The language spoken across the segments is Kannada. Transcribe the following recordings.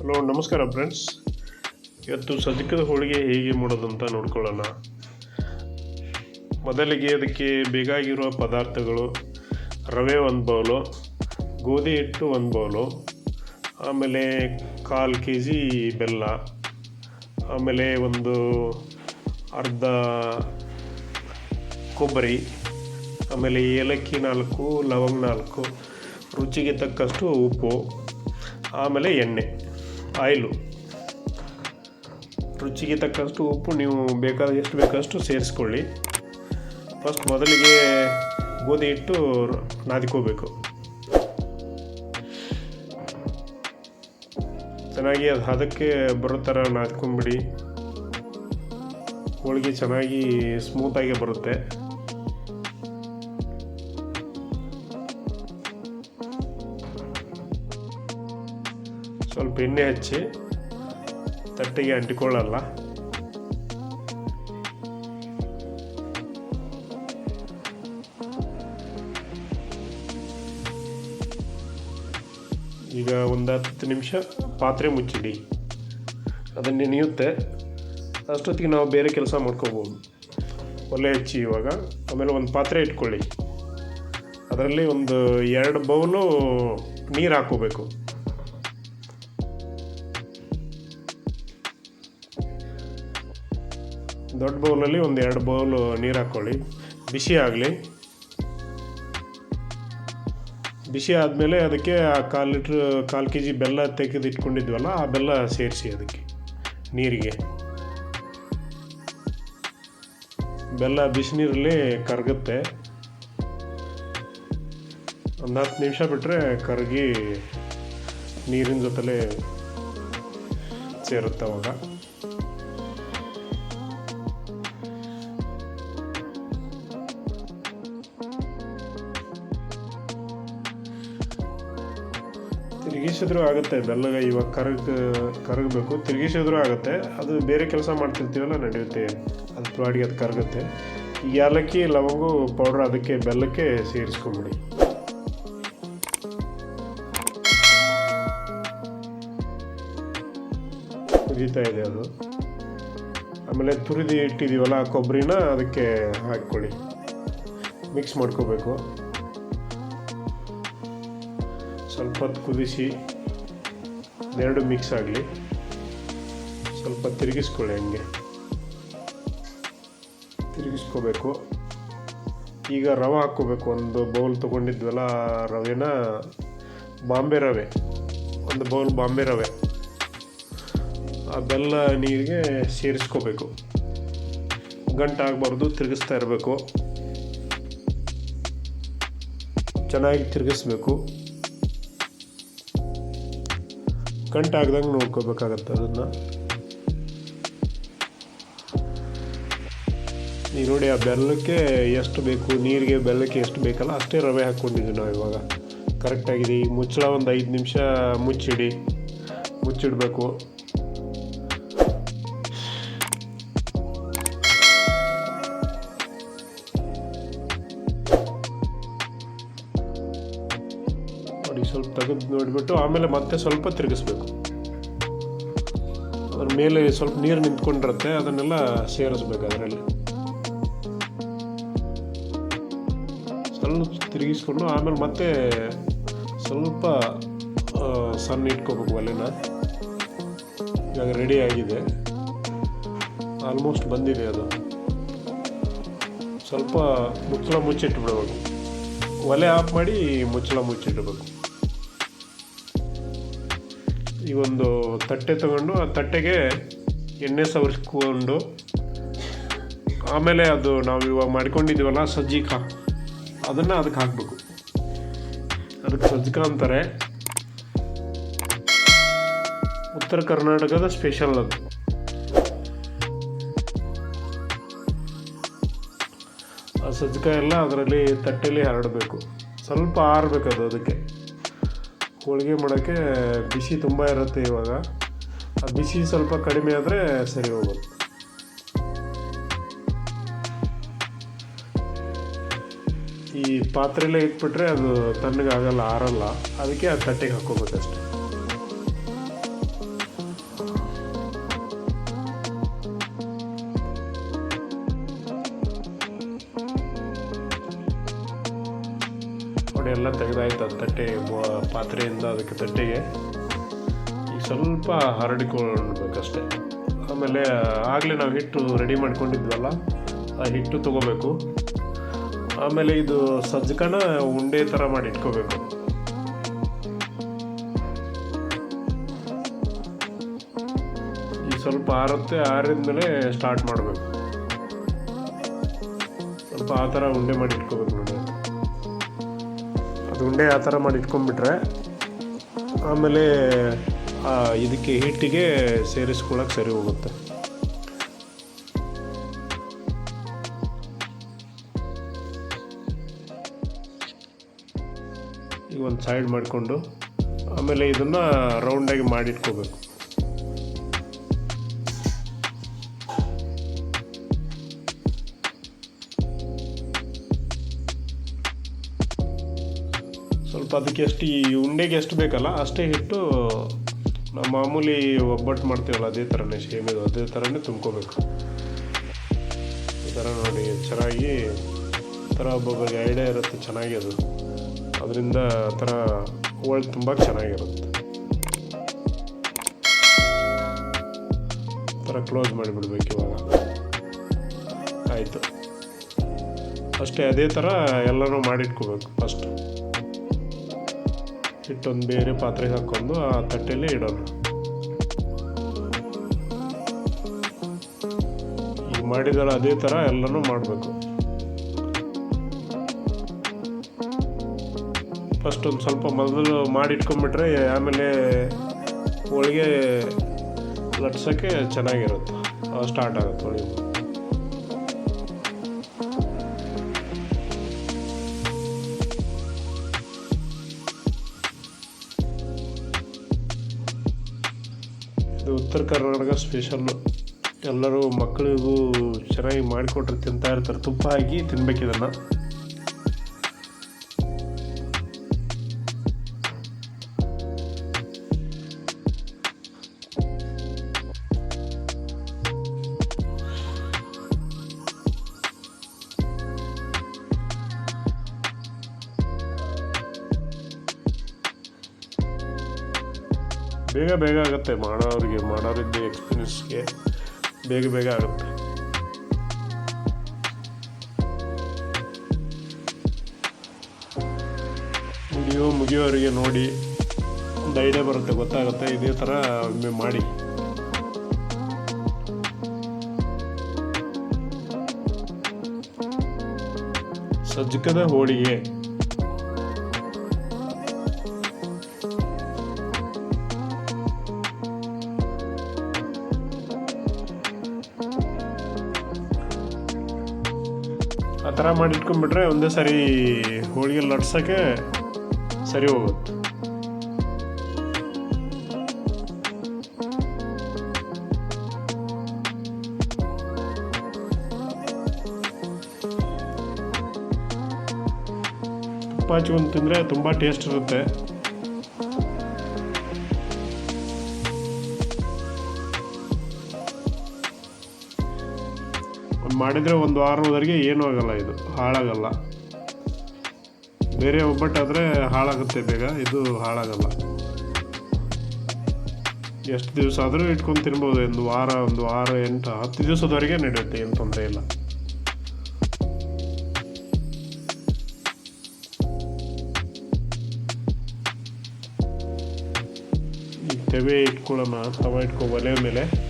ಹಲೋ ನಮಸ್ಕಾರ ಫ್ರೆಂಡ್ಸ್ ಇವತ್ತು ಸಜ್ಜಕದ ಹೋಳಿಗೆ ಹೇಗೆ ಮಾಡೋದಂತ ನೋಡ್ಕೊಳ್ಳೋಣ. ಮೊದಲಿಗೆ ಅದಕ್ಕೆ ಬೇಕಾಗಿರುವ ಪದಾರ್ಥಗಳು, ರವೆ ಒಂದು ಬೌಲು, ಗೋಧಿ ಹಿಟ್ಟು ಒಂದು ಬೌಲು, ಆಮೇಲೆ ಕಾಲು ಕೆ ಜಿ ಬೆಲ್ಲ, ಆಮೇಲೆ ಒಂದು ಅರ್ಧ ಕೊಬ್ಬರಿ, ಆಮೇಲೆ ಏಲಕ್ಕಿ ನಾಲ್ಕು, ಲವಂಗ ನಾಲ್ಕು, ರುಚಿಗೆ ತಕ್ಕಷ್ಟು ಉಪ್ಪು, ಆಮೇಲೆ ಎಣ್ಣೆ. ಆಯಿಲು. ರುಚಿಗೆ ತಕ್ಕಷ್ಟು ಉಪ್ಪು, ನೀವು ಬೇಕಾದ ಎಷ್ಟು ಬೇಕಷ್ಟು ಸೇರಿಸ್ಕೊಳ್ಳಿ. ಫಸ್ಟ್ ಮೊದಲಿಗೆ ಗೋಧಿ ಹಿಟ್ಟು ನಾದಿಕೋಬೇಕು. ಚೆನ್ನಾಗಿ ಅದು ಹದಕ್ಕೆ ಬರೋ ಥರ ನಾದ್ಕೊಂಬಿಡಿ. ಹೋಳಿಗೆ ಚೆನ್ನಾಗಿ ಸ್ಮೂತಾಗಿ ಬರುತ್ತೆ. ಸ್ವಲ್ಪ ಎಣ್ಣೆ ಹಚ್ಚಿ ತಟ್ಟೆಗೆ ಅಂಟಿಕೊಳ್ಳಲ್ಲ. ಈಗ ಒಂದು ಹತ್ತು ನಿಮಿಷ ಪಾತ್ರೆ ಮುಚ್ಚಿಡಿ. ಅದನ್ನು ನೆನೆಯುತ್ತೆ. ಅಷ್ಟೊತ್ತಿಗೆ ನಾವು ಬೇರೆ ಕೆಲಸ ಮಾಡ್ಕೋಬೋದು. ಒಲೆ ಹಚ್ಚಿ ಇವಾಗ. ಆಮೇಲೆ ಒಂದು ಪಾತ್ರೆ ಇಟ್ಕೊಳ್ಳಿ. ಅದರಲ್ಲಿ ಒಂದು ಎರಡು ಬೌಲು ನೀರು ಹಾಕ್ಕೋಬೇಕು. ದೊಡ್ಡ ಬೌಲಲ್ಲಿ ಒಂದು ಎರಡು ಬೌಲು ನೀರು ಹಾಕ್ಕೊಳ್ಳಿ ಬಿಸಿ ಆಗಲಿ. ಬಿಸಿ ಆದಮೇಲೆ ಅದಕ್ಕೆ ಆ ಕಾಲು ಲೀಟ್ರ್, ಕಾಲು ಕೆ ಜಿ ಬೆಲ್ಲ ತೆಗೆದು ಇಟ್ಕೊಂಡಿದ್ವಲ್ಲ, ಆ ಬೆಲ್ಲ ಸೇರಿಸಿ ಅದಕ್ಕೆ, ನೀರಿಗೆ. ಬೆಲ್ಲ ಬಿಸಿನೀರಲ್ಲಿ ಕರಗುತ್ತೆ. ಒಂದು ಹತ್ತು ನಿಮಿಷ ಬಿಟ್ಟರೆ ಕರಗಿ ನೀರಿನ ಜೊತೆಲೇ ಸೇರುತ್ತೆ ಅವಾಗ. ತಿರುಗಿಸಿದ್ರು ಆಗುತ್ತೆ. ಬೆಲ್ಲಗ ಇವಾಗ ಕರಗ, ಕರಗಬೇಕು. ತಿರುಗಿಸಿದ್ರು ಆಗುತ್ತೆ. ಅದು ಬೇರೆ ಕೆಲಸ ಮಾಡ್ತಿರ್ತೀವಲ್ಲ ನಡೆಯುತ್ತೆ. ಅದು ಪ್ರಾಡಿಗೆ ಅದು ಕರಗುತ್ತೆ. ಏಲಕ್ಕಿ, ಲವಂಗು ಪೌಡ್ರ್ ಅದಕ್ಕೆ ಬೆಲ್ಲಕ್ಕೆ ಸೇರಿಸ್ಕೊಂಬಿಡಿ. ಕುದೀತಾ ಇದೆ ಅದು. ಆಮೇಲೆ ತುರಿದು ಇಟ್ಟಿದ್ದೀವಲ್ಲ ಕೊಬ್ಬರಿನ ಅದಕ್ಕೆ ಹಾಕ್ಕೊಳ್ಳಿ. ಮಿಕ್ಸ್ ಮಾಡ್ಕೋಬೇಕು. ಸ್ವಲ್ಪ ಹೊತ್ತು ಕುದಿಸಿ, ಎರಡು ಮಿಕ್ಸ್ ಆಗಲಿ. ಸ್ವಲ್ಪ ತಿರುಗಿಸ್ಕೊಳ್ಳಿ ಹಂಗೆ. ತಿರುಗಿಸ್ಕೋಬೇಕು. ಈಗ ರವೆ ಹಾಕ್ಕೋಬೇಕು. ಒಂದು ಬೌಲ್ ತೊಗೊಂಡಿದ್ವಲ್ಲ ರವೆನ, ಬಾಂಬೆ ರವೆ. ಒಂದು ಬೌಲ್ ಬಾಂಬೆ ರವೆ. ಆ ಬೆಲ್ಲ ನೀರಿಗೆ ಸೇರಿಸ್ಕೋಬೇಕು. ಗಂಟಾಗಬಾರ್ದು ತಿರುಗಿಸ್ತಾ ಇರಬೇಕು. ಚೆನ್ನಾಗಿ ತಿರುಗಿಸ್ಬೇಕು. ಗಂಟಾಗ್ದಂಗೆ ನೋಡ್ಕೋಬೇಕಾಗತ್ತೆ ಅದನ್ನು. ಈಗ ನೋಡಿ ಆ ಬೆಲ್ಲಕ್ಕೆ ಎಷ್ಟು ಬೇಕು, ನೀರಿಗೆ ಬೆಲ್ಲಕ್ಕೆ ಎಷ್ಟು ಬೇಕಲ್ಲ ಅಷ್ಟೇ ರವೆ ಹಾಕ್ಕೊಂಡಿದ್ದೀವಿ ನಾವು ಇವಾಗ. ಕರೆಕ್ಟಾಗಿದೆ ಈ ಮುಚ್ಚಳ ಒಂದು ಐದು ನಿಮಿಷ ಮುಚ್ಚಿಡಿ. ಮುಚ್ಚಿಡಬೇಕು. ತೆಗೆದು ನೋಡಿಬಿಟ್ಟು ಆಮೇಲೆ ಮತ್ತೆ ಸ್ವಲ್ಪ ತಿರುಗಿಸ್ಬೇಕು. ಅದ್ರ ಮೇಲೆ ಸ್ವಲ್ಪ ನೀರು ನಿಂತ್ಕೊಂಡಿರುತ್ತೆ, ಅದನ್ನೆಲ್ಲ ಸೇರಿಸ್ಬೇಕು ಅದರಲ್ಲಿ. ಸ್ವಲ್ಪ ತಿರುಗಿಸ್ಕೊಂಡು ಆಮೇಲೆ ಮತ್ತೆ ಸ್ವಲ್ಪ ಸಣ್ಣ ಇಟ್ಕೋಬೇಕು ಒಲೆನ. ಇವಾಗ ರೆಡಿ ಆಗಿದೆ. ಆಲ್ಮೋಸ್ಟ್ ಬಂದಿದೆ ಅದು. ಸ್ವಲ್ಪ ಮುಚ್ಚಳ ಮುಚ್ಚಿಟ್ಬಿಡ್ಬೇಕು. ಒಲೆ ಆಫ್ ಮಾಡಿ ಮುಚ್ಚಳ ಮುಚ್ಚಿಡಬೇಕು ಈ ಒಂದು ತಟ್ಟೆ ತಗೊಂಡು, ಆ ತಟ್ಟೆಗೆ ಎಣ್ಣೆ ಸವರಿಸ್ಕೊಂಡು, ಆಮೇಲೆ ಅದು ನಾವು ಇವಾಗ ಮಾಡ್ಕೊಂಡಿದ್ದೀವಲ್ಲ ಸಜ್ಜಿಕ, ಅದನ್ನು ಅದಕ್ಕೆ ಹಾಕಬೇಕು. ಅದಕ್ಕೆ ಸಜ್ಜಿಕ ಅಂತಾರೆ. ಉತ್ತರ ಕರ್ನಾಟಕದ ಸ್ಪೆಷಲ್ ಅದು. ಆ ಸಜ್ಜಿಕ ಎಲ್ಲ ಅದರಲ್ಲಿ ತಟ್ಟೆಯಲ್ಲಿ ಹರಡಬೇಕು. ಸ್ವಲ್ಪ ಆರಬೇಕು ಅದು ಅದಕ್ಕೆ. ಹೋಳಿಗೆ ಮಾಡೋಕ್ಕೆ ಬಿಸಿ ತುಂಬ ಇರುತ್ತೆ ಇವಾಗ. ಆ ಬಿಸಿ ಸ್ವಲ್ಪ ಕಡಿಮೆ ಆದರೆ ಸರಿ ಹೋಗುತ್ತೆ. ಈ ಪಾತ್ರೆಯಲ್ಲೇ ಇಟ್ಬಿಟ್ರೆ ಅದು ತಣ್ಣಗಾಗಲ್ಲ, ಆರಲ್ಲ. ಅದಕ್ಕೆ ಆ ತಟ್ಟೆಗೆ ಹಾಕೋಬೇಕಷ್ಟೆ ತೆಗೆದಾಯ್ತು ಅದು ತಟ್ಟೆ ಪಾತ್ರೆಯಿಂದ ಅದಕ್ಕೆ ತಟ್ಟೆಗೆ. ಈಗ ಸ್ವಲ್ಪ ಹರಡಿಕೊಳ್ಬೇಕಷ್ಟೆ. ಆಮೇಲೆ, ಆಗಲೇ ನಾವು ಹಿಟ್ಟು ರೆಡಿ ಮಾಡ್ಕೊಂಡಿದ್ವಲ್ಲ, ಆ ಹಿಟ್ಟು ತೊಗೋಬೇಕು. ಆಮೇಲೆ ಇದು ಸಜ್ಜಕನ ಉಂಡೆ ಥರ ಮಾಡಿ ಇಟ್ಕೋಬೇಕು. ಈಗ ಸ್ವಲ್ಪ ಆರುತ್ತೆ ಆರಿದ ಮೇಲೆ ಸ್ಟಾರ್ಟ್ ಮಾಡಬೇಕು. ಸ್ವಲ್ಪ ಆ ಥರ ಉಂಡೆ ಮಾಡಿ ಇಟ್ಕೋಬೇಕು ನೋಡಿ. ಅದು ಉಂಡೆ ಆ ಥರ ಮಾಡಿ ಇಟ್ಕೊಂಡ್ಬಿಟ್ರೆ, ಆಮೇಲೆ ಇದಕ್ಕೆ ಹಿಟ್ಟಿಗೆ ಸೇರಿಸ್ಕೊಳಕ್ಕೆ ಸರಿ ಹೋಗುತ್ತೆ. ಈಗ ಒಂದು ಸೈಡ್ ಮಾಡಿಕೊಂಡು, ಆಮೇಲೆ ಇದನ್ನು ರೌಂಡಾಗಿ ಮಾಡಿಟ್ಕೋಬೇಕು ಅದಕ್ಕೆ ಎಷ್ಟು ಈ ಉಂಡೆಗೆ ಎಷ್ಟು ಬೇಕಲ್ಲ ಅಷ್ಟೇ ಹಿಟ್ಟು ನಾವು ಮಾಮೂಲಿ ಒಬ್ಬಟ್ಟು ಮಾಡ್ತೀವಲ್ಲ ಅದೇ ಥರನೇ ಶೇಮಿದು ಅದೇ ಥರನೇ ತುಂಬ್ಕೋಬೇಕು. ಈ ಥರ ನೋಡಿ, ಚೆನ್ನಾಗಿ ಥರ ಒಬ್ಬೊಬ್ಬರಿಗೆ ಐಡಿಯಾ ಇರುತ್ತೆ ಚೆನ್ನಾಗಿ ಅದು ಅದರಿಂದ ಆ ಥರ ಹೋಳ್ ತುಂಬ ಚೆನ್ನಾಗಿರುತ್ತೆ. ಥರ ಕ್ಲೋಸ್ ಮಾಡಿಬಿಡ್ಬೇಕು ಇವಾಗ. ಆಯಿತು. ಅಷ್ಟೇ, ಅದೇ ಥರ ಎಲ್ಲನೂ ಮಾಡಿಟ್ಕೋಬೇಕು ಫಸ್ಟ್ ಹಿಟ್ಟೊಂದು ಬೇರೆ ಪಾತ್ರೆಗೆ ಹಾಕ್ಕೊಂಡು ಆ ತಟ್ಟೆಯಲ್ಲೇ ಇಡೋಣ ಈ ಮಾಡಿದಲ್ಲ ಅದೇ ಥರ ಎಲ್ಲನೂ ಮಾಡಬೇಕು. ಫಸ್ಟ್ ಒಂದು ಸ್ವಲ್ಪ ಮೊದಲು ಮಾಡಿಟ್ಕೊಂಡ್ಬಿಟ್ರೆ ಆಮೇಲೆ ಹೋಳಿಗೆ ಲಟ್ಸೋಕ್ಕೆ ಚೆನ್ನಾಗಿರುತ್ತೆ. ಸ್ಟಾರ್ಟ್ ಆಗುತ್ತೆ ಹೋಳಿಗೆ. ಉತ್ತರ ಕರ್ನಾಟಕ ಸ್ಪೆಷಲ್ಲು ಎಲ್ಲರೂ ಮಕ್ಕಳಿಗೂ ಚೆನ್ನಾಗಿ ಮಾಡಿಕೊಟ್ರೆ ತಿಂತಾ ಇರ್ತಾರೆ. ತುಪ್ಪ ಹಾಕಿ ತಿನ್ಬೇಕು ಇದನ್ನು ಬೇಗ ಬೇಗ ಆಗುತ್ತೆ. ಮಾಡೋರಿಗೆ, ಮಾಡೋರಿದ್ದ ಎಕ್ಸ್ಪೀರಿಯನ್ಸ್ಗೆ ಬೇಗ ಬೇಗ ಆಗುತ್ತೆ. ವಿಡಿಯೋ ಮುಗಿಯೋರಿಗೆ ನೋಡಿ. ಒಂದು ಐಡಿಯಾ ಬರುತ್ತೆ, ಗೊತ್ತಾಗುತ್ತೆ. ಇದೇ ಥರ ಒಮ್ಮೆ ಮಾಡಿ. ಸಜ್ಜಕದ ಹೋಳಿಗೆ. ಥರ ಮಾಡಿ ಇಟ್ಕೊಂಡ್ಬಿಟ್ರೆ ಒಂದೇ ಸರಿ ಹೋಳಿಗೆ ಲಟ್ಸೋಕ್ಕೆ ಸರಿ ಹೋಗುತ್ತೆ. ತುಪ್ಪ ಹಚ್ಕೊಂಡು ತಿಂದರೆ ತುಂಬ ಟೇಸ್ಟ್ ಇರುತ್ತೆ. ಮಾಡಿದರೆ ಒಂದು ವಾರದವರೆಗೆ ಏನೂ ಆಗಲ್ಲ ಇದು. ಹಾಳಾಗಲ್ಲ. ಬೇರೆ ಒಬ್ಬಟ್ಟಾದರೆ ಹಾಳಾಗುತ್ತೆ ಬೇಗ. ಇದು ಹಾಳಾಗಲ್ಲ. ಎಷ್ಟು ದಿವಸ ಆದರೂ ಇಟ್ಕೊಂಡು ತಿನ್ಬೋದು. ಒಂದು ವಾರ ಒಂದು ವಾರ ಎಂಟು, ಹತ್ತು ದಿವಸದವರೆಗೆ ನಡೆಯುತ್ತೆ, ಏನು ತೊಂದರೆ ಇಲ್ಲ. ತವೆ ಇಟ್ಕೊಳ್ಳೋಣ, ತವ ಇಟ್ಕೊ ಒಲೆ ಮೇಲೆ.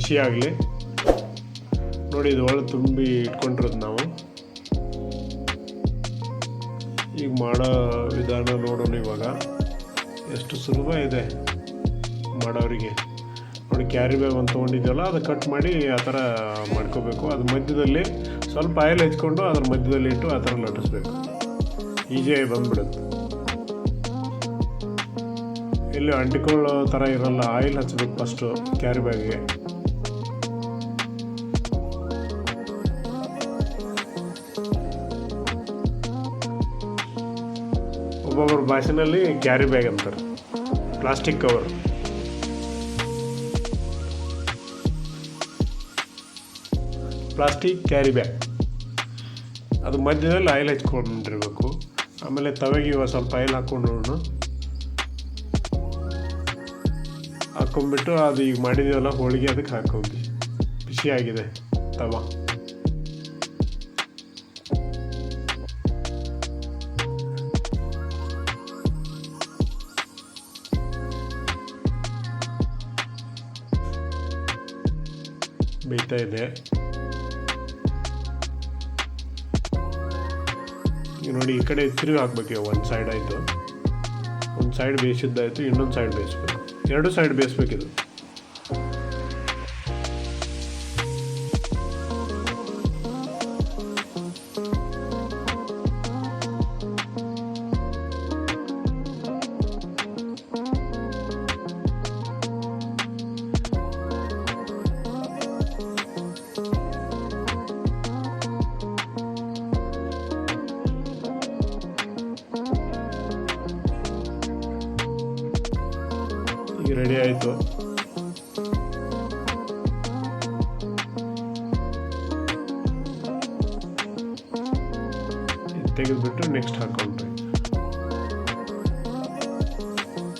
ಬಿಸಿ ಆಗಲಿ. ನೋಡಿ, ಇದು ಒಳ್ಳೆ ತುಂಬಿ ಇಟ್ಕೊಂಡಿರೋದು ನಾವು. ಈಗ ಮಾಡೋ ವಿಧಾನ ನೋಡೋಣ ಇವಾಗ. ಎಷ್ಟು ಸುಲಭ ಇದೆ ಮಾಡೋರಿಗೆ. ನೋಡಿ ಕ್ಯಾರಿ ಬ್ಯಾಗ್ ಒಂದು ತೊಗೊಂಡಿದ್ದೀವಲ್ಲ ಅದು ಕಟ್ ಮಾಡಿ ಆ ಥರ ಮಾಡ್ಕೋಬೇಕು. ಅದು ಮಧ್ಯದಲ್ಲಿ ಸ್ವಲ್ಪ ಆಯಿಲ್ ಹೆಚ್ಕೊಂಡು ಅದ್ರ ಮಧ್ಯದಲ್ಲಿ ಇಟ್ಟು ಆ ಥರ ಲಟ್ಟಿಸ್ಬೇಕು. ಈಜಿಯಾಗಿ ಬಂದ್ಬಿಡುತ್ತೆ. ಇಲ್ಲಿ ಅಂಟಿಕೊಳ್ಳೋ ಥರ ಇರೋಲ್ಲ, ಆಯಿಲ್ ಹಚ್ಚಬೇಕು ಫಸ್ಟು ಕ್ಯಾರಿ ಬ್ಯಾಗ್ಗೆ ಒಬ್ಬೊಬ್ಬರ ಭಾಷೆನಲ್ಲಿ ಕ್ಯಾರಿ ಬ್ಯಾಗ್ ಅಂತಾರೆ. Plastic cover plastic carry bag ಅದು ಮಧ್ಯದಲ್ಲಿ ಆಯಿಲ್ ಹಚ್ಕೊಂಡಿರ್ಬೇಕು. ಆಮೇಲೆ ತವೆಗೆ ಸ್ವಲ್ಪ ಆಯಿಲ್ ಹಾಕ್ಕೊಂಡು ಹಾಕ್ಕೊಂಡ್ಬಿಟ್ಟು ಅದು ಈಗ ಮಾಡಿದೀವಲ್ಲ, ಹೋಳಿಗೆ ಅದಕ್ಕೆ ಹಾಕೋದು ಬಿಸಿಯಾಗಿದೆ ತವ. ಬೇಯ್ತಾ ಇದೆ ನೋಡಿ, ಈ ಕಡೆ ತಿರುಗಿ ಹಾಕ್ಬೇಕು ಒಂದು ಸೈಡ್ ಆಯಿತು. ಒಂದು ಸೈಡ್ ಬೇಯಿಸಿದ್ದಾಯಿತು, ಇನ್ನೊಂದು ಸೈಡ್ ಬೇಯಿಸ್ಬೇಕು. ಎರಡು ಸೈಡ್ ಬೇಯಿಸ್ಬೇಕಿದು. ರೆಡಿ ಆಯಿತು. ತೆಗೆದುಬಿಟ್ಟು ನೆಕ್ಸ್ಟ್ ಹಾಕೊಂಡ್ರಿ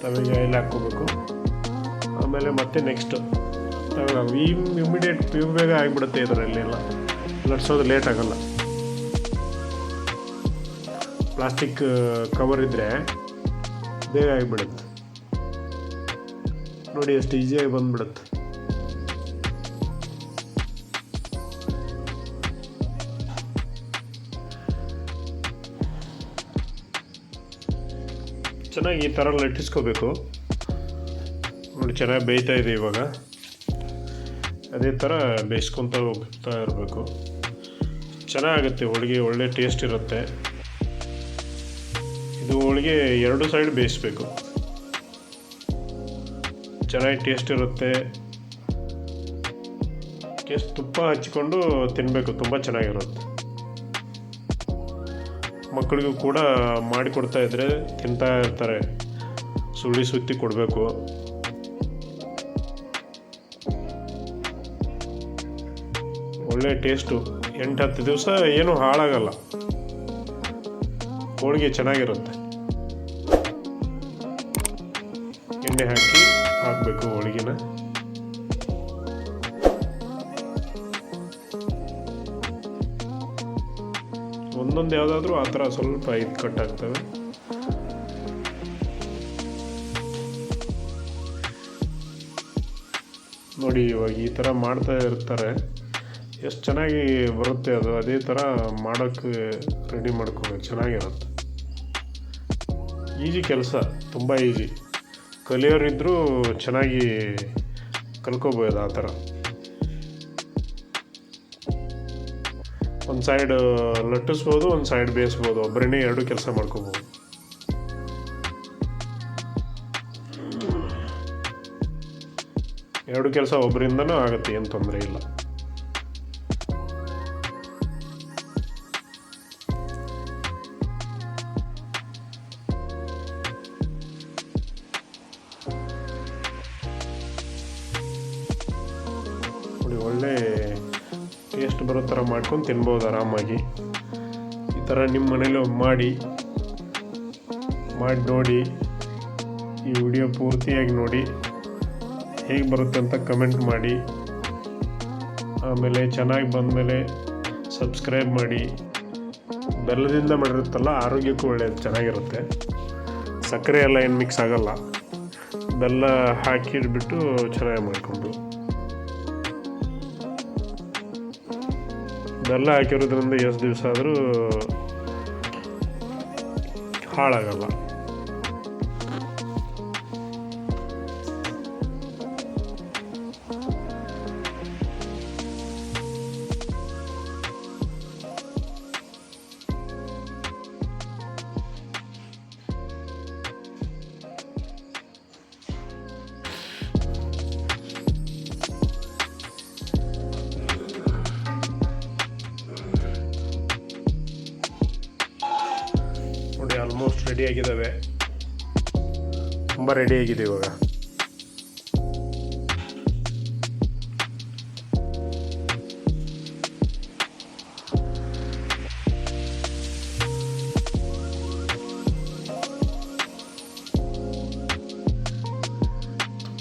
ತವೆಗೆ ಆಯಿಲ್ ಹಾಕ್ಕೋಬೇಕು. ಆಮೇಲೆ ಮತ್ತೆ ನೆಕ್ಸ್ಟ್ ಈ ಇಮಿಡಿಯೇಟ್ ಪ್ಯೂ ಬೇಗ ಆಗಿಬಿಡುತ್ತೆ ಇದರಲ್ಲಿ ಎಲ್ಲ. ಲಟ್ಸೋದು ಲೇಟ್ ಆಗಲ್ಲ. ಪ್ಲಾಸ್ಟಿಕ್ ಕವರ್ ಇದ್ದರೆ ಬೇಗ ಆಗಿಬಿಡುತ್ತೆ. ನೋಡಿ ಎಷ್ಟು ಈಸಿಯಾಗಿ ಬಂದ್ಬಿಡುತ್ತೆ. ಚೆನ್ನಾಗಿ ಈ ಥರ ಲಟ್ಟಿಸ್ಕೋಬೇಕು ನೋಡಿ, ಚೆನ್ನಾಗಿ ಬೇಯ್ತಾ ಇದೆ ಇವಾಗ. ಅದೇ ಥರ ಬೇಯಿಸ್ಕೊತ ಹೋಗ್ತಾ ಇರಬೇಕು. ಚೆನ್ನಾಗುತ್ತೆ ಹೋಳಿಗೆ ಒಳ್ಳೆ ಟೇಸ್ಟ್ ಇರುತ್ತೆ. ಇದು ಹೋಳಿಗೆ ಎರಡು ಸೈಡ್ ಬೇಯಿಸ್ಬೇಕು. ಚೆನ್ನಾಗಿ ಟೇಸ್ಟ್ ಇರುತ್ತೆ. ಎಷ್ಟು ತುಪ್ಪ ಹಚ್ಕೊಂಡು ತಿನ್ನಬೇಕು ತುಂಬ ಚೆನ್ನಾಗಿರುತ್ತೆ. ಮಕ್ಕಳಿಗೂ ಕೂಡ ಮಾಡಿಕೊಡ್ತಾ ಇದ್ದರೆ ತಿಂತಾ ಇರ್ತಾರೆ. ಸುಳಿ ಸುತ್ತಿ ಕೊಡಬೇಕು. ಒಳ್ಳೆ ಟೇಸ್ಟು ಎಂಟು ಹತ್ತು ದಿವಸ ಏನೂ ಹಾಳಾಗಲ್ಲ. ಹೋಳಿಗೆ ಚೆನ್ನಾಗಿರುತ್ತೆ. ಒಂದೊಂದು ಯಾವುದಾದ್ರೂ ಆ ಥರ ಸ್ವಲ್ಪ ಇದು ಆಗ್ತವೆ ನೋಡಿ, ಇವಾಗ ಈ ಥರ ಮಾಡ್ತಾ ಇರ್ತಾರೆ. ಎಷ್ಟು ಚೆನ್ನಾಗಿ ಬರುತ್ತೆ ಅದು. ಅದೇ ಥರ ಮಾಡೋಕ್ಕೆ ರೆಡಿ ಮಾಡ್ಕೋಬೇಕು ಚೆನ್ನಾಗಿರುತ್ತೆ. ಈಜಿ ಕೆಲಸ. ತುಂಬ ಈಜಿ ಕಲಿಯೋರಿದ್ದರೂ ಚೆನ್ನಾಗಿ ಕಲ್ಕೋಬೋದು ಆ ಥರ. ಒಂದು ಸೈಡ್ ಲಟ್ಟಿಸ್ಬೋದು, ಒಂದು ಸೈಡ್ ಬೇಯಿಸ್ಬೋದು. ಒಬ್ಬರೇ ಎರಡು ಕೆಲಸ ಮಾಡ್ಕೋಬೋದು. ಎರಡು ಕೆಲಸ ಒಬ್ಬರಿಂದನೂ ಆಗುತ್ತೆ, ಏನು ತೊಂದರೆ ಇಲ್ಲ. ಮಾಡ್ಕೊಂಡು ತಿನ್ಬೋದು ಆರಾಮಾಗಿ. ಈ ಥರ ನಿಮ್ಮ ಮನೇಲಿ ಮಾಡಿ ಮಾಡಿ ನೋಡಿ. ಈ ವಿಡಿಯೋ ಪೂರ್ತಿಯಾಗಿ ನೋಡಿ. ಹೇಗೆ ಬರುತ್ತೆ ಅಂತ ಕಮೆಂಟ್ ಮಾಡಿ. ಆಮೇಲೆ ಚೆನ್ನಾಗಿ ಬಂದಮೇಲೆ ಸಬ್ಸ್ಕ್ರೈಬ್ ಮಾಡಿ. ಬೆಲ್ಲದಿಂದ ಮಾಡಿರುತ್ತಲ್ಲ ಆರೋಗ್ಯಕ್ಕೂ ಒಳ್ಳೆಯದು ಚೆನ್ನಾಗಿರುತ್ತೆ. ಸಕ್ಕರೆ ಎಲ್ಲ ಏನು ಮಿಕ್ಸ್ ಆಗೋಲ್ಲ. ಬೆಲ್ಲ ಹಾಕಿಟ್ಬಿಟ್ಟು ಚೆನ್ನಾಗಿ ಮಾಡಿಕೊಂಡು. ಬೆಲ್ಲ ಹಾಕಿರೋದ್ರಿಂದ ಎಷ್ಟು ದಿವಸ ಆದರೂ ಹಾಳಾಗಲ್ಲ. ರೆಡಿಯಾಗಿದ್ದಾವೆ ತುಂಬ ರೆಡಿಯಾಗಿದೆ ಇವಾಗ.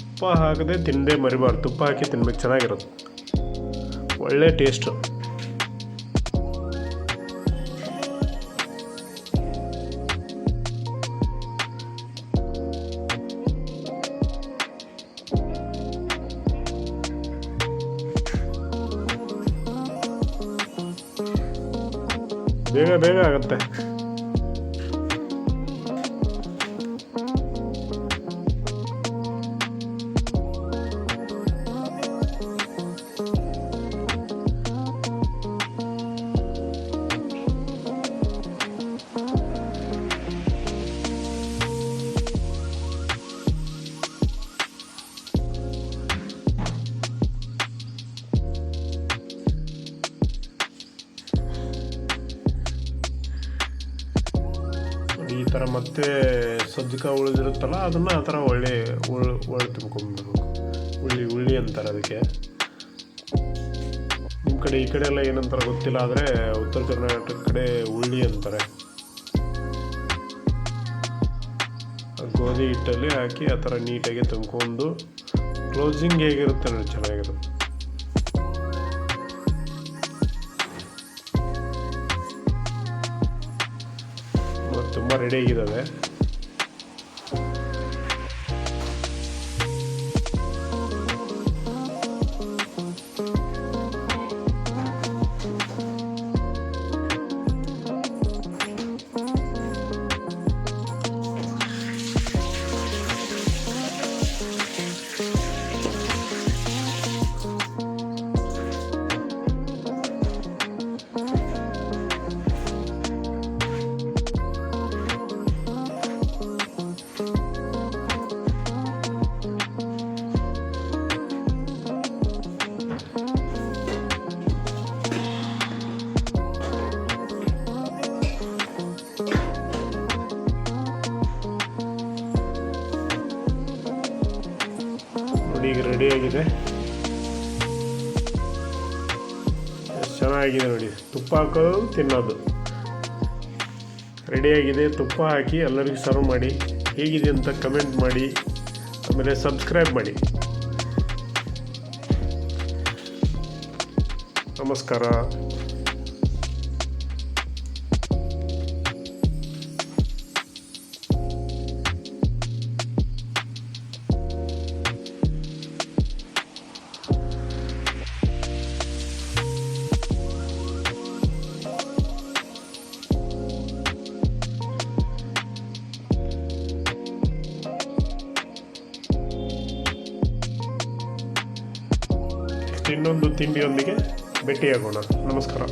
ತುಪ್ಪ ಹಾಕದೆ ತಿಂದೇ ಮರಿಬಾರ್ದು. ತುಪ್ಪ ಹಾಕಿ ತಿನ್ಬೇಕು ಚೆನ್ನಾಗಿರೋದು ಒಳ್ಳೆ ಟೇಸ್ಟು. ಮತ್ತೆ ಸಜ್ಜಕ ಉಳಿದಿರುತ್ತಲ್ಲ, ಅದನ್ನು ಆ ಥರ ಒಳ್ಳೆ ಉಳ್ ಒಳ್ಳೆ ತುಂಬ್ಕೊಂಡ್ಬಿಡ್ಬೇಕು. ಉಳ್ಳಿ ಉಳ್ಳಿ ಅಂತಾರೆ ಅದಕ್ಕೆ. ನಿಮ್ಮ ಕಡೆ ಈ ಕಡೆ ಎಲ್ಲ ಏನಂತಾರೆ ಗೊತ್ತಿಲ್ಲ, ಆದರೆ ಉತ್ತರ ಕರ್ನಾಟಕ ಕಡೆ ಉಳ್ಳಿ ಅಂತಾರೆ. ಗೋಧಿ ಹಿಟ್ಟಲ್ಲಿ ಹಾಕಿ ಆ ಥರ ನೀಟಾಗಿ ತುಂಬ್ಕೊಂಡು ಕ್ಲೋಸಿಂಗ್ ಹೇಗಿರುತ್ತೆ ನೋಡಿ, ಚೆನ್ನಾಗಿರುತ್ತೆ. ತುಂಬ ರೆಡಿ ಆಗಿದ್ದಾವೆ ನೋಡಿ ಈಗ ರೆಡಿ ಆಗಿದೆ. ಚೆನ್ನಾಗಿದೆ ನೋಡಿ. ತುಪ್ಪ ಹಾಕೋದು, ತಿನ್ನೋದು. ರೆಡಿಯಾಗಿದೆ ತುಪ್ಪ ಹಾಕಿ ಎಲ್ಲರಿಗೂ ಸರ್ವ್ ಮಾಡಿ. ಹೇಗಿದೆ ಅಂತ ಕಮೆಂಟ್ ಮಾಡಿ. ಆಮೇಲೆ ಸಬ್ಸ್ಕ್ರೈಬ್ ಮಾಡಿ. ನಮಸ್ಕಾರ. ತಿಂಡಿಯೊಂದಿಗೆ ಭೇಟಿಯಾಗೋಣ. ನಮಸ್ಕಾರ.